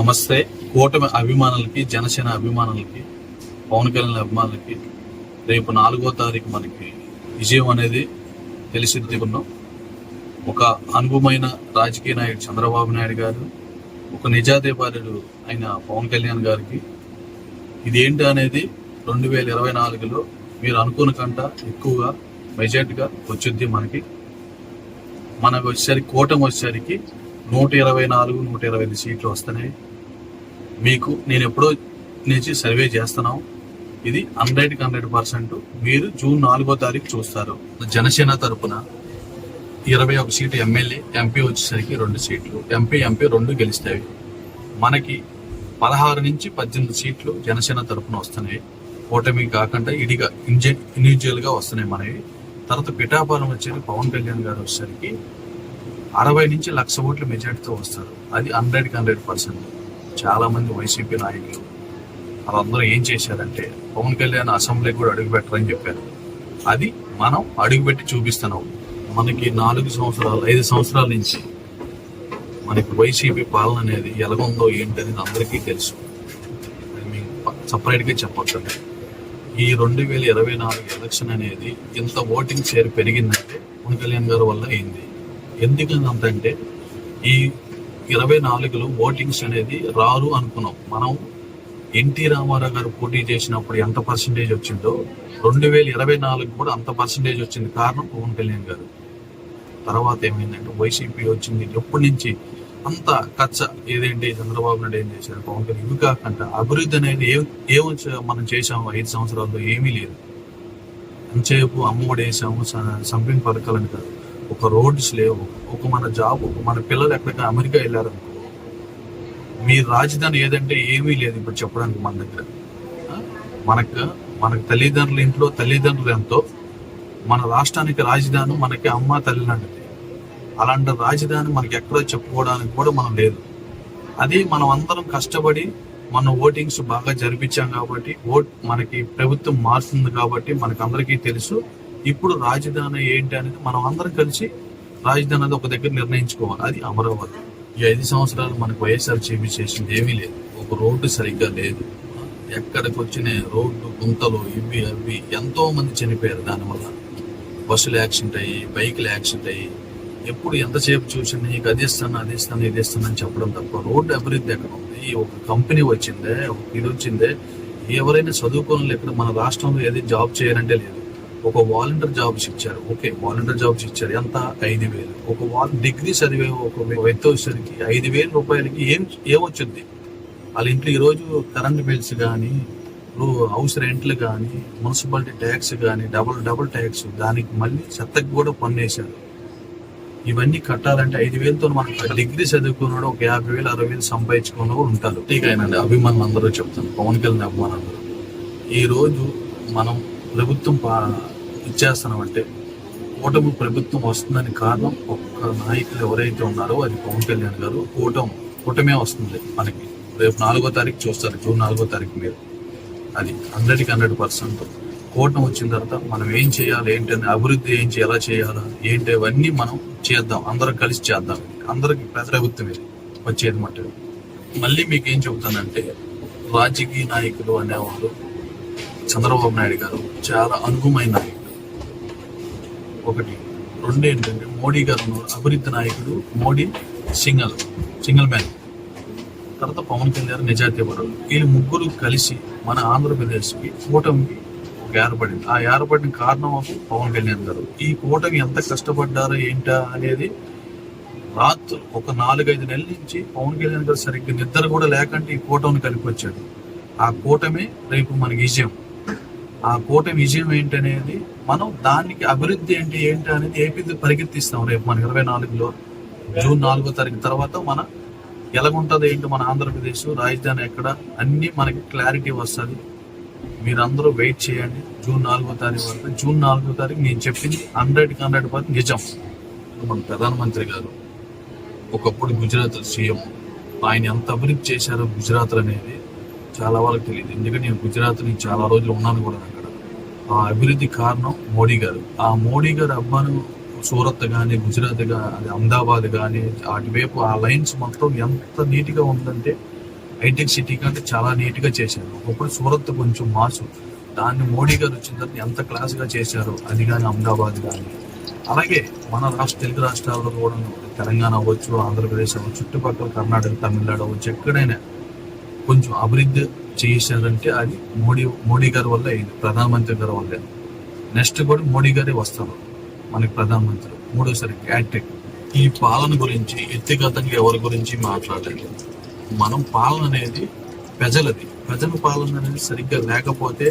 నమస్తే. కూటమి అభిమానులకి జనసేన అభిమానులకి పవన్ కళ్యాణ్ అభిమానులకి రేపు నాలుగో తారీఖు మనకి విజయం అనేది తెలిసి ఉన్నాం. ఒక అనుభవమైన రాజకీయ నాయకుడు చంద్రబాబు నాయుడు గారు ఒక నిజాధికారుడు అయిన పవన్ కళ్యాణ్ గారికి ఇదేంటి అనేది రెండు వేల ఇరవై నాలుగులో మీరు అనుకున్న కంట ఎక్కువగా మెజార్టీగా వచ్చింది మనకి. మనకు వచ్చేసరికి కూటమి వచ్చేసరికి నూట ఇరవై నాలుగు నూట ఇరవై ఐదు సీట్లు వస్తున్నాయి మీకు నేను ఎప్పుడో నుంచి సర్వే చేస్తున్నాం. ఇది హండ్రెడ్కి హండ్రెడ్ పర్సెంట్ మీరు జూన్ నాలుగో తారీఖు చూస్తారు. జనసేన తరపున ఇరవై ఒక సీటు ఎమ్మెల్యే ఎంపీ వచ్చేసరికి రెండు సీట్లు. ఎంపీ ఎంపీ రెండు గెలుస్తాయి. మనకి పదహారు నుంచి పద్దెనిమిది సీట్లు జనసేన తరపున వస్తున్నాయి. కూటమి కాకుండా ఇడిగా ఇండివిజువల్ ఇండివిజువల్గా వస్తున్నాయి మనవి. తర్వాత పిఠాపురం వచ్చేది పవన్ కళ్యాణ్ గారు వచ్చేసరికి అరవై నుంచి లక్ష ఓట్ల మెజార్టీతో వస్తారు. అది హండ్రెడ్కి హండ్రెడ్ పర్సెంట్. చాలామంది వైసీపీ నాయకులు వాళ్ళందరూ ఏం చేశారంటే పవన్ కళ్యాణ్ అసెంబ్లీకి కూడా అడుగు పెట్టరని చెప్పారు. అది మనం అడుగుపెట్టి చూపిస్తున్నాం. మనకి నాలుగు సంవత్సరాలు ఐదు సంవత్సరాల నుంచి మనకి వైసీపీ పాలన అనేది ఎలాగుందో ఏంటనేది అందరికీ తెలుసు. మీకు సపరేట్గా చెప్పొచ్చండి ఈ రెండు వేల ఇరవై నాలుగు ఎలక్షన్ అనేది ఇంత ఓటింగ్ షేర్ పెరిగిందంటే పవన్ కళ్యాణ్ గారి వల్ల అయింది ఎందుకంటే ఈ ఇరవై నాలుగులో ఓటింగ్స్ అనేది రారు అనుకున్నాం. మనం ఎన్టీ రామారావు గారు పోటీ చేసినప్పుడు ఎంత పర్సంటేజ్ వచ్చిందో రెండు వేల ఇరవై నాలుగు కూడా అంత పర్సంటేజ్ వచ్చింది. కారణం పవన్ కళ్యాణ్ గారు. తర్వాత ఏమైందంటే వైసీపీ వచ్చింది. ఎప్పటి నుంచి అంత కచ్చ ఏదేంటి చంద్రబాబు నాయుడు ఏం చేశారు? పవన్ కళ్యాణ్ ఇవి కాకుండా అభివృద్ధి అనేది ఏ ఏం మనం చేసాము ఐదు సంవత్సరాల్లో ఏమీ లేదు. ఎంతసేపు అమ్మఒడి వేసాము సంపింగ్ పథకాలని కాదు. ఒక రోడ్స్ లేవు ఒక మన జాబ్ ఒక మన పిల్లలు ఎక్కడికైనా అమెరికా వెళ్ళారనుకో మీ రాజధాని ఏదంటే ఏమీ లేదు ఇప్పుడు చెప్పడానికి మన దగ్గర. మనకు మనకు తల్లిదండ్రుల ఇంట్లో తల్లిదండ్రులు ఎంతో మన రాష్ట్రానికి రాజధాని మనకి అమ్మ తల్లి లాంటిది. అలాంటి రాజధాని మనకి ఎక్కడో చెప్పుకోవడానికి కూడా మనం లేదు. అది మనం అందరం కష్టపడి మన ఓటింగ్స్ బాగా జరిపించాం కాబట్టి ఓట్ మనకి ప్రభుత్వం మారుతుంది కాబట్టి మనకు అందరికీ తెలుసు. ఇప్పుడు రాజధాని ఏంటి అనేది మనం అందరం కలిసి రాజధాని అనేది ఒక దగ్గర నిర్ణయించుకోవాలి. అది అమరావతి. ఈ ఐదు సంవత్సరాలు మనకు వైఎస్ఆర్ చేపి చేసింది ఏమీ లేదు. ఒక రోడ్డు సరిగ్గా లేదు. ఎక్కడికి వచ్చిన రోడ్డు గుంతలు ఇవి అవి ఎంతో మంది చనిపోయారు దానివల్ల బస్సులు యాక్సిడెంట్ అయ్యి బైకులు యాక్సిడెంట్ అయ్యి ఎప్పుడు ఎంతసేపు చూసినా నీకు అది ఇస్తాను అది ఇస్తాను ఇది ఇస్తాను అని చెప్పడం తప్ప రోడ్డు అభివృద్ధి ఎక్కడ ఉంది? ఒక కంపెనీ వచ్చిందే ఒక ఇది వచ్చిందే. ఎవరైనా చదువుకోవాలి ఇక్కడ మన రాష్ట్రంలో ఏది జాబ్ చేయాలంటే లేదు. ఒక వాలంటీర్ జాబ్స్ ఇచ్చారు. ఓకే వాలంటీర్ జాబ్స్ ఇచ్చారు. ఎంత? ఐదు వేలు. ఒక వాల్ డిగ్రీ చదివే ఒక వ్యక్తి వచ్చేసరికి ఐదు వేల రూపాయలకి ఏం ఏమొచ్చుద్ది? వాళ్ళ ఇంట్లో ఈరోజు కరెంట్ బిల్స్ కానీ హౌస్ రెంట్లు కానీ మున్సిపాలిటీ ట్యాక్స్ కానీ డబుల్ డబుల్ ట్యాక్స్ దానికి మళ్ళీ చెత్తకు కూడా పన్ను వేశారు ఇవన్నీ కట్టాలంటే ఐదు వేలతో మనం డిగ్రీ చదువుకున్నాడు ఒక యాభై వేలు అరవై వేలు సంపాదించుకున్న ఉంటారు. టీకాయనండి అభిమానులు అందరూ చెప్తాను పవన్ కళ్యాణ్ అభిమానులు ఈ రోజు మనం ప్రభుత్వం పా ఇచ్చేస్తున్నామంటే కూటమి ప్రభుత్వం వస్తుందని కారణం ఒక్క నాయకులు ఎవరైతే ఉన్నారో అది పవన్ కళ్యాణ్ గారు కూటమి కూటమే వస్తుంది మనకి. రేపు నాలుగో తారీఖు చూస్తారు జూన్ నాలుగో తారీఖు మీరు. అది హండ్రెడ్కి హండ్రెడ్ పర్సెంట్. కూటమి వచ్చిన తర్వాత మనం ఏం చేయాలి ఏంటని అభివృద్ధి ఏం ఎలా చేయాలా ఏంటి అవన్నీ మనం చేద్దాం. అందరం కలిసి చేద్దాం. అందరికి ప్రభుత్వం ఇది వచ్చేది మాట మళ్ళీ మీకు ఏం చెబుతానంటే రాజకీయ నాయకులు అనేవాళ్ళు చంద్రబాబు నాయుడు గారు చాలా అనుగుమైన నాయకుడు ఒకటి. రెండు ఏంటంటే మోడీ గారు ఉన్నారు, అభివృద్ధి నాయకుడు మోడీ సింగల్ సింగల్ మ్యాన్. తర్వాత పవన్ కళ్యాణ్ నిజాయితీ వీళ్ళు ముగ్గురు కలిసి మన ఆంధ్రప్రదేశ్కి కూటమికి ఒక ఏర్పడింది. ఆ ఏర్పడిన కారణం పవన్ కళ్యాణ్ గారు. ఈ కూటమి ఎంత కష్టపడ్డారో ఏంటా అనేది రాత్రి ఒక నాలుగైదు నెలల నుంచి పవన్ కళ్యాణ్ గారు సరిగ్గా నిద్ర కూడా లేకుంటే ఈ కూటమిని కలిపి వచ్చాడు. ఆ కూటమి రేపు మనకి విజయం. ఆ కోట విజయం ఏంటనేది మనం దానికి అభివృద్ధి ఏంటి ఏంటి అనేది ఏపీ పరిగెత్తిస్తాం రేపు మన ఇరవై నాలుగులో జూన్ నాలుగో తారీఖు తర్వాత మన ఎలాగుంటది ఏంటి మన ఆంధ్రప్రదేశ్ రాజధాని ఎక్కడ అన్ని మనకి క్లారిటీ వస్తుంది. మీరందరూ వెయిట్ చేయండి జూన్ నాలుగో తారీఖు వరకు జూన్ నాలుగో తారీఖు నేను చెప్పింది హండ్రెడ్కి హండ్రెడ్ పర్సెంట్ నిజం. మన ప్రధానమంత్రి గారు ఒకప్పుడు గుజరాత్ సీఎం ఆయన ఎంత అభివృద్ధి చేశారో గుజరాత్ అనేది చాలా వాళ్ళకి తెలియదు. ఎందుకంటే నేను గుజరాత్ నుంచి చాలా రోజులు ఉన్నాను కూడా అక్కడ. ఆ అభివృద్ధి కారణం మోడీ గారు. ఆ మోడీ గారు అబ్బాను సూరత్ కానీ గుజరాత్ కానీ అహ్మదాబాద్ కానీ అటువైపు ఆ లైన్స్ మొత్తం ఎంత నీట్గా ఉందంటే హైటెక్ సిటీ కంటే చాలా నీట్గా చేశారు. ఒకప్పుడు సూరత్ కొంచెం మాసు. దాన్ని మోడీ గారు వచ్చిన తర్వాత ఎంత క్లాస్గా చేశారు అది కానీ అహ్మదాబాద్ కానీ అలాగే మన రాష్ట్ర తెలుగు రాష్ట్రాల్లో కూడా తెలంగాణ అవ్వచ్చు ఆంధ్రప్రదేశ్ అవ్వచ్చు చుట్టుపక్కల కర్ణాటక తమిళనాడు అవ్వచ్చు ఎక్కడైనా కొంచెం అభివృద్ధి చేశారంటే అది మోడీ మోడీ గారి వల్ల అయింది ప్రధానమంత్రి గారి వల్లే. నెక్స్ట్ కూడా మోడీ గారే వస్తారు మనకి ప్రధానమంత్రి. మూడోసారి క్యాటెక్. ఈ పాలన గురించి వ్యక్తిగతంగా ఎవరి గురించి మాట్లాడలేదు. మనం పాలన అనేది ప్రజలది. ప్రజల పాలన అనేది సరిగ్గా లేకపోతే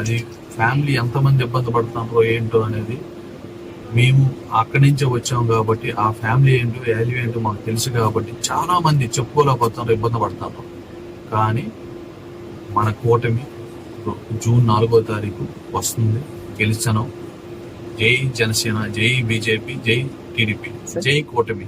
అది ఫ్యామిలీ ఎంతమంది ఇబ్బంది పడుతున్నారో ఏంటో అనేది మేము అక్కడి నుంచే వచ్చాం కాబట్టి ఆ ఫ్యామిలీ ఏంటో వాల్యూ ఏంటో మాకు తెలుసు కాబట్టి చాలా మంది చెప్పుకోలేకపోతున్నారు ఇబ్బంది పడుతున్నారు. కానీ మన కూటమి జూన్ నాలుగో తారీఖు వస్తుంది. గెలిచను. జై జనసేన జై బీజేపీ జై టీడీపీ. జై కూటమి.